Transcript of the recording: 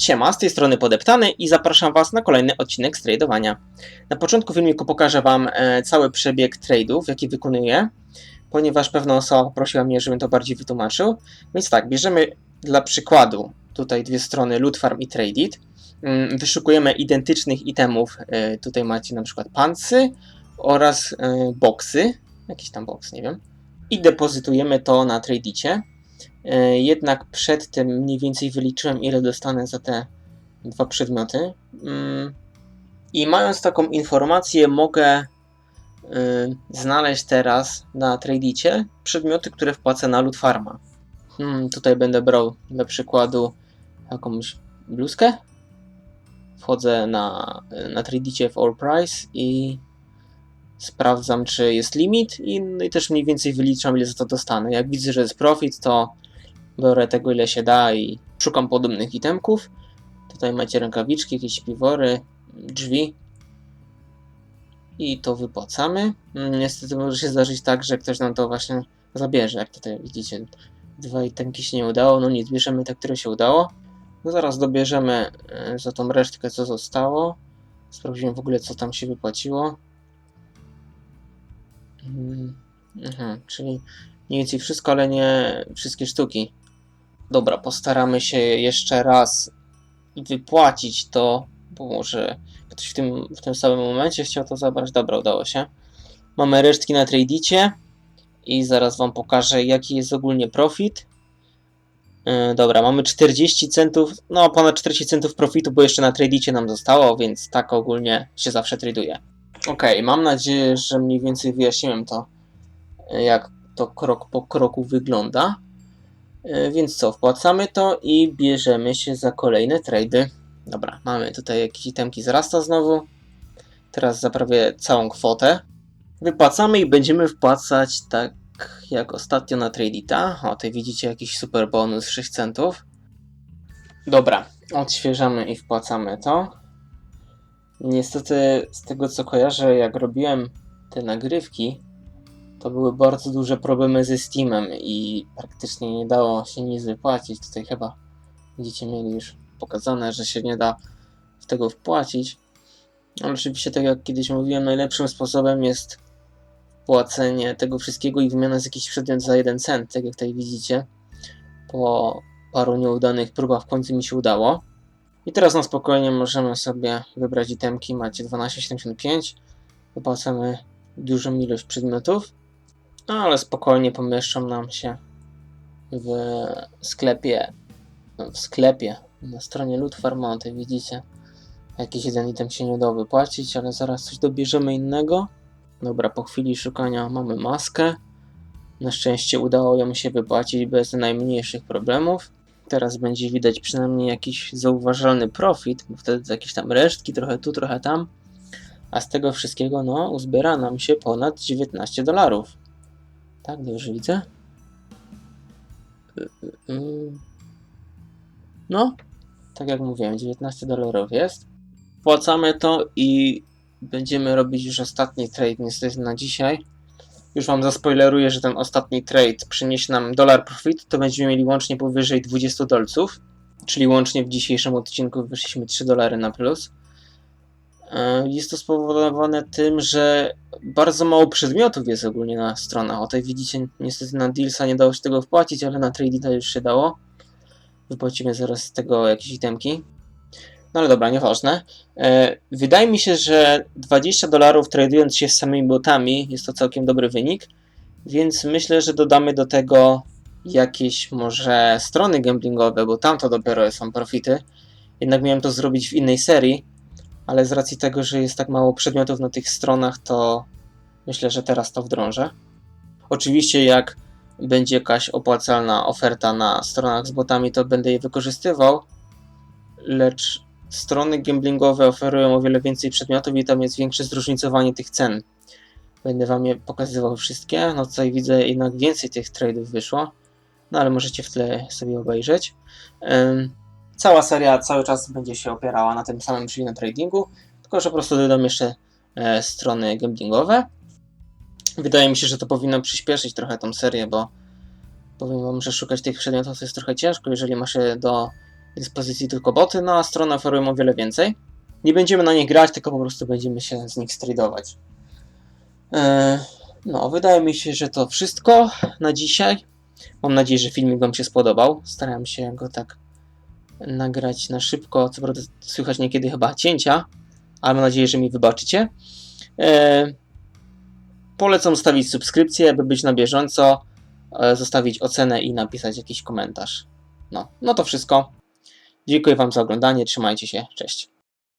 Siema, z tej strony Podeptany i zapraszam Was na kolejny odcinek z tradowania. Na początku filmiku pokażę Wam e, cały przebieg tradeów, jaki wykonuję, ponieważ pewna osoba poprosiła mnie, żebym to bardziej wytłumaczył. Więc tak, bierzemy dla przykładu tutaj dwie strony Loot Farm i Tradeit. Mm, Wyszukujemy identycznych itemów, e, tutaj macie na przykład pancy oraz e, boksy, jakiś tam boks, nie wiem. I depozytujemy to na Tradicie. E, Jednak przed tym mniej więcej wyliczyłem, ile dostanę za te dwa przedmioty. Mm, I mając taką informację, mogę y, znaleźć teraz na Tradicie przedmioty, które wpłacę na Loot Farma. Hmm, tutaj będę brał dla przykładu jakąś bluzkę. Wchodzę na, na Tradicie w All Price i sprawdzam, czy jest limit i, no i też mniej więcej wyliczam, ile za to dostanę. Jak widzę, że jest profit, to biorę tego ile się da i szukam podobnych itemków. Tutaj macie rękawiczki, jakieś piwory, drzwi. I to wypłacamy. Mm, Niestety może się zdarzyć tak, że ktoś nam to właśnie zabierze. Jak tutaj widzicie, dwa itemki się nie udało. No nic, bierzemy te, które się udało. No zaraz dobierzemy e, za tą resztkę, co zostało. Sprawdzimy w ogóle, co tam się wypłaciło. Mm, Aha, czyli mniej więcej wszystko, ale nie wszystkie sztuki. Dobra, postaramy się jeszcze raz wypłacić to, bo może ktoś w tym, w tym samym momencie chciał to zabrać. Dobra, udało się. Mamy resztki na Tradicie i zaraz Wam pokażę, jaki jest ogólnie profit. Yy, dobra, mamy 40 centów, no ponad 40 centów profitu, bo jeszcze na Tradicie nam zostało, więc tak ogólnie się zawsze traduje. Ok, mam nadzieję, że mniej więcej wyjaśniłem to, yy, jak to krok po kroku wygląda. E, Więc co, wpłacamy to i bierzemy się za kolejne trady. Dobra, mamy tutaj jakieś itemki z Rasta znowu. Teraz za prawie całą kwotę. Wypłacamy i będziemy wpłacać tak jak ostatnio na Tradita. O, tutaj widzicie jakiś super bonus 6 centów. Dobra, odświeżamy i wpłacamy to. Niestety z tego co kojarzę, jak robiłem te nagrywki, to były bardzo duże problemy ze Steamem i praktycznie nie dało się nic wypłacić. Tutaj chyba będziecie mieli już pokazane, że się nie da w tego wpłacić. Ale oczywiście, tak jak kiedyś mówiłem, najlepszym sposobem jest płacenie tego wszystkiego i wymiana z jakichś przedmiot za 1 cent, tak jak tutaj widzicie. Po paru nieudanych próbach w końcu mi się udało. I teraz na spokojnie możemy sobie wybrać itemki. Macie 12,75. Wypłacamy dużą ilość przedmiotów. No, ale spokojnie pomieszczą nam się w sklepie. W sklepie na stronie Loot widzicie. Jakiś jeden item się nie udało wypłacić, ale zaraz coś dobierzemy innego. Dobra, po chwili szukania mamy maskę. Na szczęście udało ją się wypłacić bez najmniejszych problemów. Teraz będzie widać przynajmniej jakiś zauważalny profit, bo wtedy jakieś tam resztki, trochę tu, trochę tam. A z tego wszystkiego, no, uzbiera nam się ponad 19 dolarów. Tak, dobrze widzę. Y, y, y. No, tak jak mówiłem, 19 dolarów jest. Płacamy to i będziemy robić już ostatni trade niestety na dzisiaj. Już wam zaspoileruję, że ten ostatni trade przyniesie nam dolar profit, to będziemy mieli łącznie powyżej 20 dolców, czyli łącznie w dzisiejszym odcinku wyszliśmy 3 dolary na plus. Jest to spowodowane tym, że bardzo mało przedmiotów jest ogólnie na stronach. O tutaj widzicie, niestety na Dealsa nie dało się tego wpłacić, ale na Tradita już się dało. Wypłacimy zaraz z tego jakieś itemki. No ale dobra, nieważne. E, Wydaje mi się, że 20 dolarów tradując się z samymi botami jest to całkiem dobry wynik, więc myślę, że dodamy do tego jakieś może strony gamblingowe, bo tam to dopiero są profity. Jednak miałem to zrobić w innej serii, ale z racji tego, że jest tak mało przedmiotów na tych stronach, to myślę, że teraz to wdrążę. Oczywiście, jak będzie jakaś opłacalna oferta na stronach z botami, to będę je wykorzystywał, lecz strony gamblingowe oferują o wiele więcej przedmiotów i tam jest większe zróżnicowanie tych cen. Będę wam je pokazywał wszystkie. No tutaj widzę jednak więcej tych trade'ów wyszło, no ale możecie w tle sobie obejrzeć. Cała seria cały czas będzie się opierała na tym samym, czyli na tradingu, tylko że po prostu dodam jeszcze e, strony gamblingowe. Wydaje mi się, że to powinno przyspieszyć trochę tą serię, bo powiem wam, że szukać tych przedmiotów to jest trochę ciężko, jeżeli ma się do dyspozycji tylko boty, no a strony oferują o wiele więcej. Nie będziemy na nich grać, tylko po prostu będziemy się z nich stradować. Eee, no, wydaje mi się, że to wszystko na dzisiaj. Mam nadzieję, że filmik Wam się spodobał. Starałem się go tak nagrać na szybko. Co prawda słychać niekiedy chyba cięcia, ale mam nadzieję, że mi wybaczycie. Eee, polecam stawić subskrypcję, by być na bieżąco, e, zostawić ocenę i napisać jakiś komentarz. No, no to wszystko. Dziękuję Wam za oglądanie, trzymajcie się, cześć.